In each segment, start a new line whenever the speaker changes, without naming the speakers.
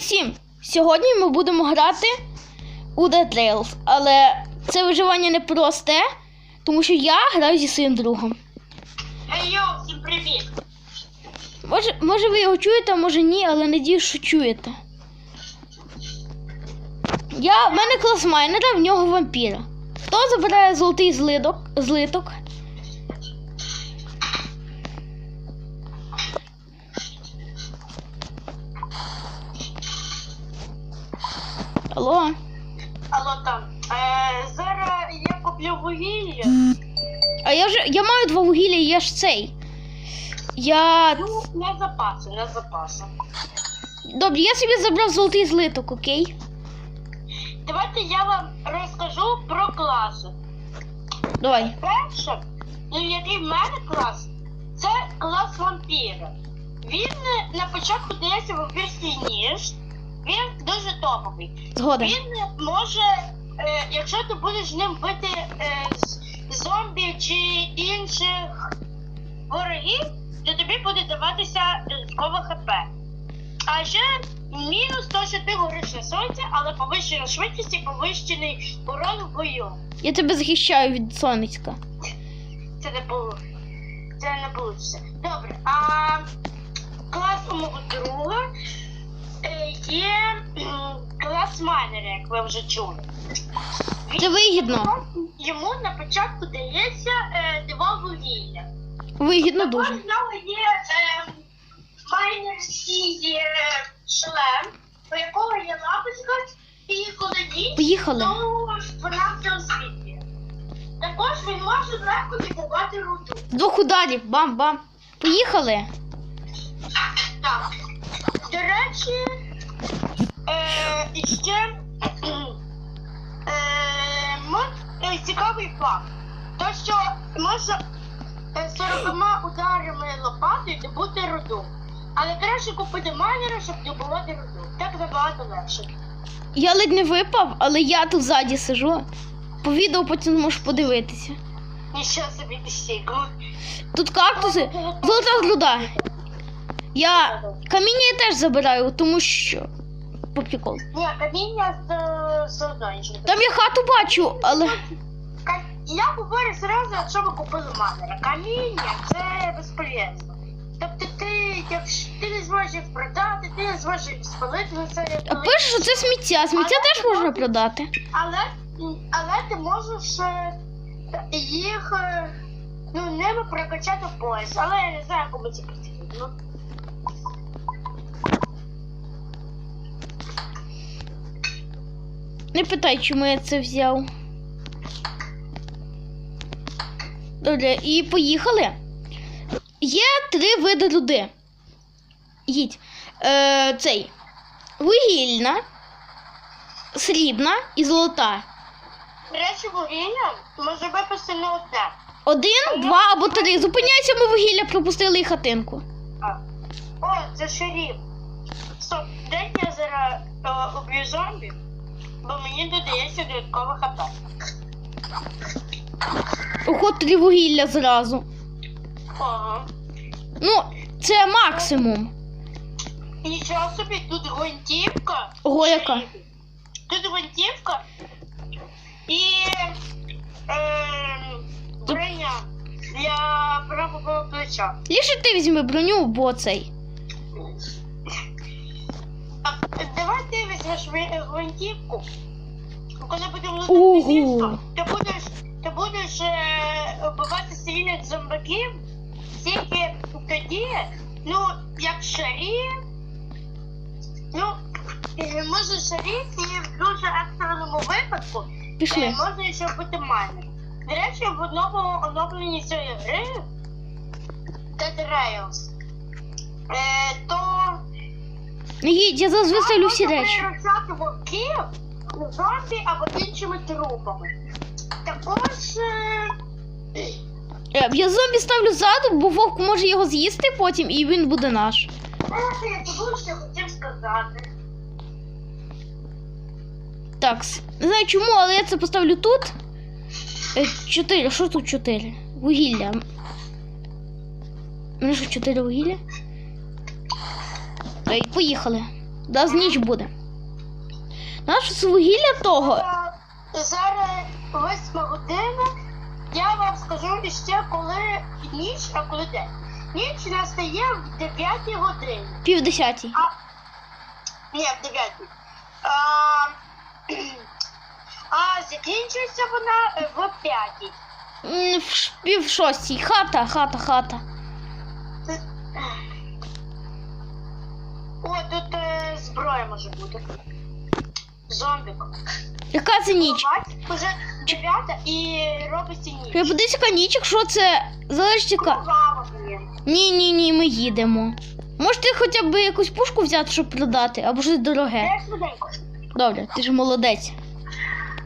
всім! Сьогодні ми будемо грати у Dead Trails, але це виживання не просте, тому що я граю зі своїм другом.
Ей, йоу, всім привіт!
Може, може ви його чуєте, а може ні, але надію, що чуєте. Я, в мене клас майнера, в нього вампіра. Хто забирає золотий злиток? злиток? Алло?
Алло там. Е, зараз я куплю вугілля.
А я вже я маю два вугілля, я ж цей. Я.
Ну, на запаси, на запаси.
Добре, я собі забрав золотий злиток, окей?
Давайте я вам розкажу про класи.
Давай.
Перше, ну який в мене клас, це клас вампіра. Він е, на початку дається вампірський ніж. Він дуже топовий.
Згоден.
Він може, е, якщо ти будеш з ним бити е, зомбі чи інших ворогів, то тобі буде даватися додаткове хп. А ще мінус то, що ти гориш на сонці, але повищена швидкість і повищений урон в бою.
Я тебе захищаю від сонечка.
Це не було. Це не вийде. Добре, а клас у мого друга е, є клас майнера, як ви вже чули.
Це вигідно.
Йому на початку дається е, два вугілля.
Вигідно
Також
дуже.
в нього є е, майнерський е, шлем, у якого є лапочка, і коли ніч,
Поїхали.
то вона все освітлює. Також він може легко добувати руду.
З двох ударів. Бам-бам. Поїхали.
Так. До речі, е, і ще е, е, цікавий факт. То, що можна е, 40 ударами лопатою добути руду. Але краще купити майнера, щоб добувати руду. Так набагато легше.
Я ледь не випав, але я тут ззаді сижу. По відео потім можеш подивитися.
Нічого собі досягну.
Тут кактуси. Золота груда. Я каміння я теж забираю, тому що. По приколу.
Ні, каміння з- все одно нічого.
Там я хату бачу, але.
Ка- Я говорю зразу, якщо ви купили манера. Каміння це безполезно. Тобто ти, якщо ти не зможеш їх продати, ти не зможеш їх спалити на це.
А пише, що це сміття. Сміття теж можна продати.
Але, але ти можеш е, їх е, ну, ними прокачати в пояс. Але я не знаю, кому це потрібно.
Не питай, чому я це взяв. Добре, і поїхали. Є три види руди. Їдь. Е, цей. Вугільна, срібна і золота.
До речі, вугілля може випасти не одне.
Один, два або три. Зупиняйся, ми вугілля пропустили і хатинку.
А. О, це шериф. Стоп, дайте я зараз е, уб'ю зомбі, бо мені додається додаткове хп.
Охот три вугілля зразу.
Ага.
Ну, це максимум.
Нічого собі, тут гвинтівка.
Ого, яка?
Тут гвинтівка і е, броня для правого плеча.
Ліше ти візьми броню, бо цей.
Візьмеш ви- гвинтівку. Коли будемо лутати місто, ти будеш, ти будеш е, вбивати цивільних зомбаків тільки тоді, ну, як шарі, ну, е, може шарі і в дуже екстреному випадку е,
Пішли.
можна ще бути майнер. До речі, в одному оновленні цієї гри Dead Rails, е, то
їдь, я зараз виставлю всі
можна
речі.
переручати вовків зомбі або іншими трупами. Також е,
Е, Я зомбі ставлю ззаду, бо вовк може його з'їсти потім і він буде наш.
знаєте, я забув, що я хотів сказати.
Так, с- не знаю чому, але я це поставлю тут. Е, Чотири. Що тут чотири? Вугілля. У мене що чотири вугілля? Ей, поїхали. Да, з ніч буде. Наше вугілля того.
А, Зараз восьма година. Я вам скажу ще коли ніч, а коли день. Ніч настає в 9 годині.
Півдесятій.
А, ні, в 9. А, а закінчується вона е, в 5.
М, В пів шостій. Хата, хата, хата.
О, тут е, зброя може бути. Зомбік.
Яка це ніч?
Бач, уже 9 і робиться ніч.
Я подивись, яка ніч, якщо це яка.
Блін.
Ні, ні, ні, ми їдемо. Можете хоча б якусь пушку взяти, щоб продати, або щось дороге.
Я швиденько.
Добре, ти ж молодець.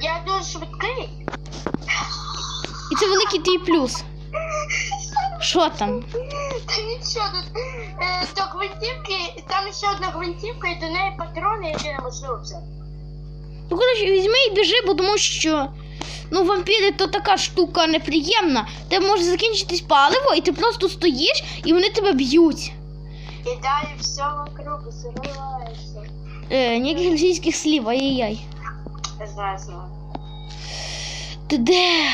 Я дуже швидкий.
І це великий твій плюс. Що там?
Нічого тут. Е, до гвинтівки, там ще одна гвинтівка, і до неї патрони, які неможливо взяти.
Ну, коротше, візьми і біжи, бо тому що ну, вампіри то така штука неприємна. Тебе може закінчитись паливо, і ти просто стоїш, і вони тебе б'ють.
І далі все вокруг зривається.
Е, ніяких російських слів, ай-яй-яй.
Я знаю, знаю.
Ти де?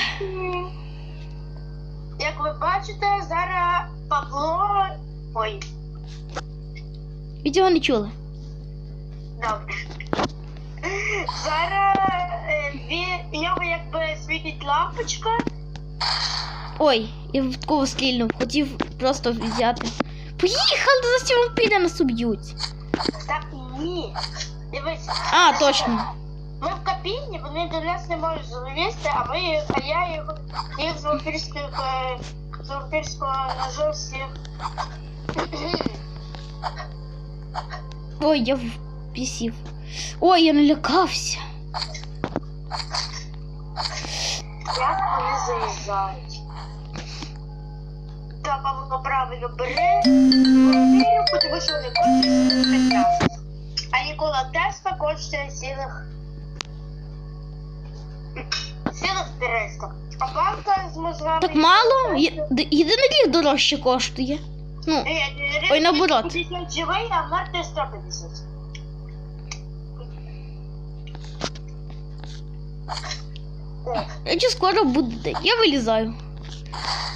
Як ви бачите, зараз Павло. Ой,
Ви цього не чули.
добре. Зараз е, в нього якби світить лампочка.
Ой, я випадково стрільнув, хотів просто взяти. Поїхали, за ці вампіри нас уб'ють.
Так ні. Дивись.
А, точно.
Ми в кабіні, вони до нас не можуть залізти, а ми а я їх, їх з вампірських е, з вампірського ножу всіх.
Ой, я пісів. Ой, я налякався.
Як вони заїжджають. Та Павло правильно бери вампірів, тому що вони коштують 15. А Нікола Тесла коштує цілих цілих 300. А банка з мозгами...
Так мало? Є- д- Єдиний ріг дорожче коштує. Ну,
Ні,
Ой, наоборот.
50 живий, а мертвий 150. О,
речі скоро буде. день. Я вилізаю.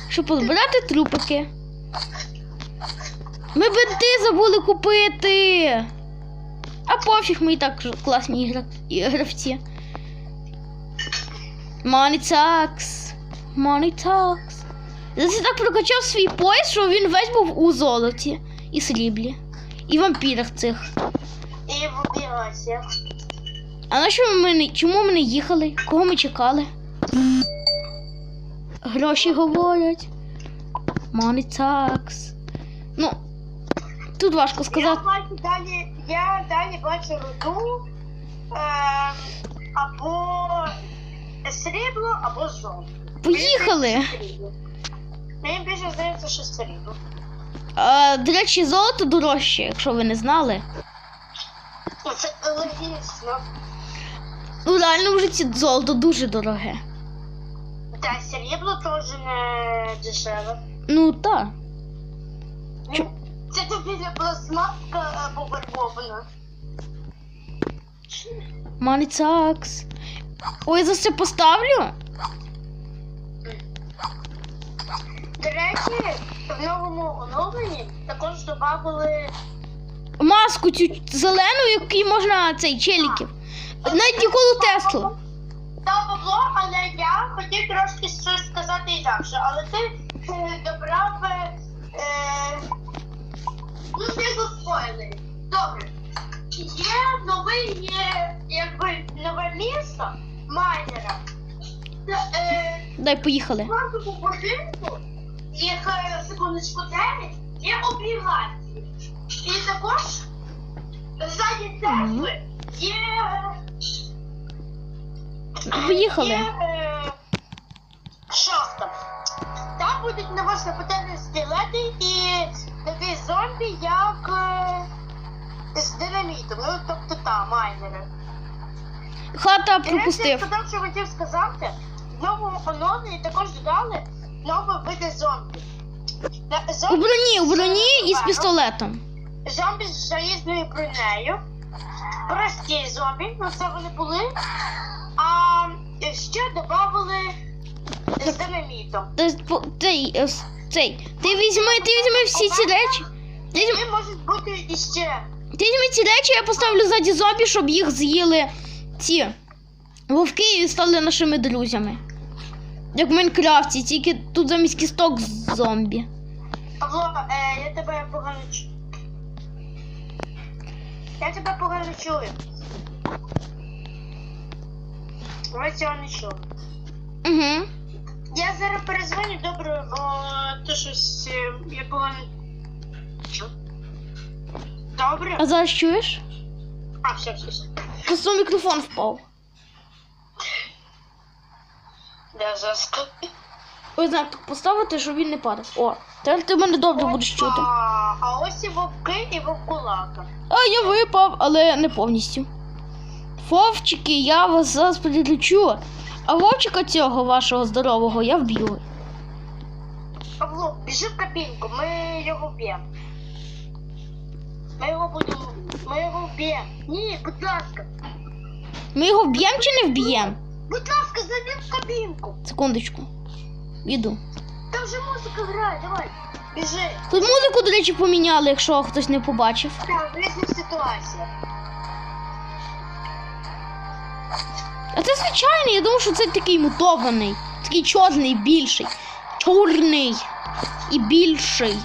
Щоб позбирати трупики. Ми бенти забули купити. А пофіг, ми і так ж класні ігра... і гравці. Money talks. Money talks. Я так прокачав свій пояс, що він весь був у золоті і сріблі. І вампірах цих.
І в біосі.
А на що ми не чому ми не їхали? Кого ми чекали? Гроші говорять. Money talks. Ну, тут важко
Я
сказати.
бачу далі, я далі бачу руду е, або срібло, або золото.
Поїхали!
Мені більше здається, що срібло.
А, до речі, золото дорожче, якщо ви не знали.
Ну, Це логічно.
Ну, реально в житті золото дуже дороге.
Та срібло теж не дешеве.
Ну так.
Ну, Це тобі пластмаска або барбована.
Talks. Ой, за це поставлю.
До речі, в новому оновленні також додали
Маску цю зелену, якій можна цей челіків. Навіть Ніколу Теслу.
Та Павло, але я хотів трошки щось сказати інакше, але ти е, добрав. Е, е, ну, ти спойлери. Добре. Є новий, є, якби нове місто майнера. Е,
Дай поїхали.
кожному будинку їх е, секундочку 9 є облігації. І також ззаді церкви є.
Поїхали.
Є, е. Там будуть на вас нападати скелети і такі зомбі, як е, з динамітом. Ну, тобто там, майнери.
Хата
Я
пропустив.
сказав, що хотів сказати, в новому оновленні також додали нові види зомбі. На-
У
Зомбі,
броні, у броні і з пістолетом.
зомбі з залізною бронею, прості зомбі, ну це вони були. А ще додали з динамітом.
По- цей, е, с- цей, ти візьми, ти візьми всі ці речі. Ти візьми,
можуть бути іще.
ти візьми ці речі, я поставлю ззаді зомбі, щоб їх з'їли ці вовки і стали нашими друзями. Як в Майнкрафті, тільки тут замість кісток зомбі.
Павло, е, я тебе погано чую. Я тебе погано чую. Ви цього не чули.
Угу.
Я зараз перезвоню, добре, бо то щось е, я погано чую. Добре?
А зараз чуєш?
А, все, все, все.
Просто мікрофон впав.
Я заскок.
Ось знак так поставити, щоб він не падав. О, тепер ти мене добре будеш чути.
А, а ось і вовки і вовкулака.
А я випав, але не повністю. Вовчики, я вас зараз прилечу. А вовчика цього вашого здорового я вб'ю.
Павло, біжи в кабінку, ми його вб'ємо. Ми його будемо. Ми його вб'ємо. Ні, будь ласка.
Ми його вб'ємо чи не вб'ємо?
Будь ласка, зайди в кабінку.
Секундочку. Іду.
Там вже музика грає, давай. Біжи.
Тут музику, до речі, поміняли, якщо хтось не побачив.
Так, в різних.
А це звичайний, я думав, що це такий мутований. Такий чорний, більший. Чорний і більший.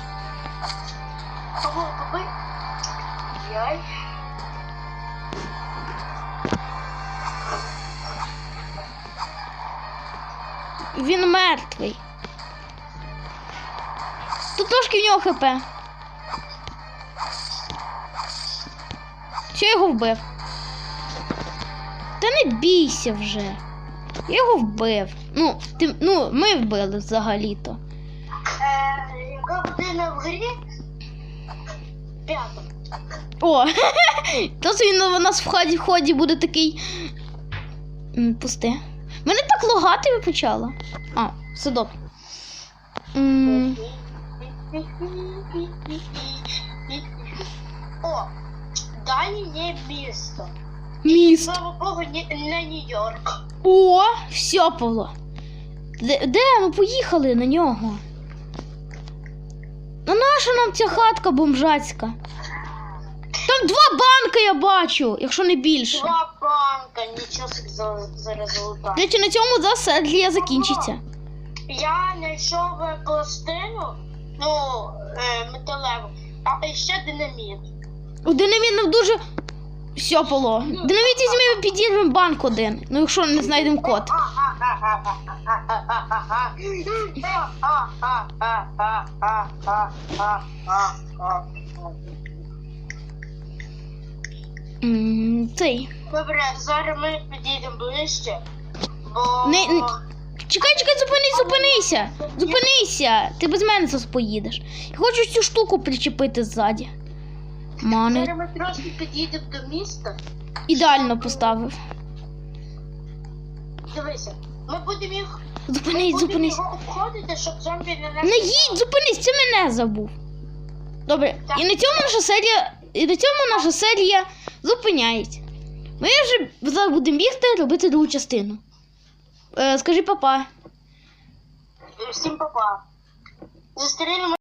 Він мертвий. Тут трошки в нього хп. Я його вбив? Та не бійся вже. Я його вбив. Ну, ти, ну ми вбили взагалі-то.
Е, яка година в грі? П'ята.
О, то він у нас в ході, в ході буде такий. М, Пусте. Мене так лагати почало. А, все добре. М,
О, далі є місто.
Міст.
Слава Богу, не, не Нью-Йорк.
О, все, Павло. Де, де? Ми поїхали на нього. На наша нам ця хатка бомжацька. Там два банка я бачу, якщо не більше.
Два собі за, за результат.
До речі, на цьому за серія закінчиться.
Я знайшов е, пластину, ну, е, металеву, а ще динаміт.
У динаміт дуже. Все, Павло. Динаміт візьмемо підірвемо банк один. Ну, якщо не знайдемо код. Цей.
Добре, зараз ми підійдемо ближче, бо
Не- не- Чекай, чекай, зупинись, зупинися. Зупинися. Ти без мене зараз поїдеш. Я хочу цю штуку причепити ззаді. Мане,
зараз ми трошки підійдемо до міста.
ідеально поставив.
Дивися, ми будемо їх
Зупинись,
будемо
зупинись.
його обходити, щоб зомбі не нас
Не їдь, зупинись, це мене забув. Добре,
Так.
і на цьому наша серія. І на цьому наша серія зупиняється. Ми вже будемо бігти робити другу частину. Е, скажи папа.
Всім па-па. Зустрінемо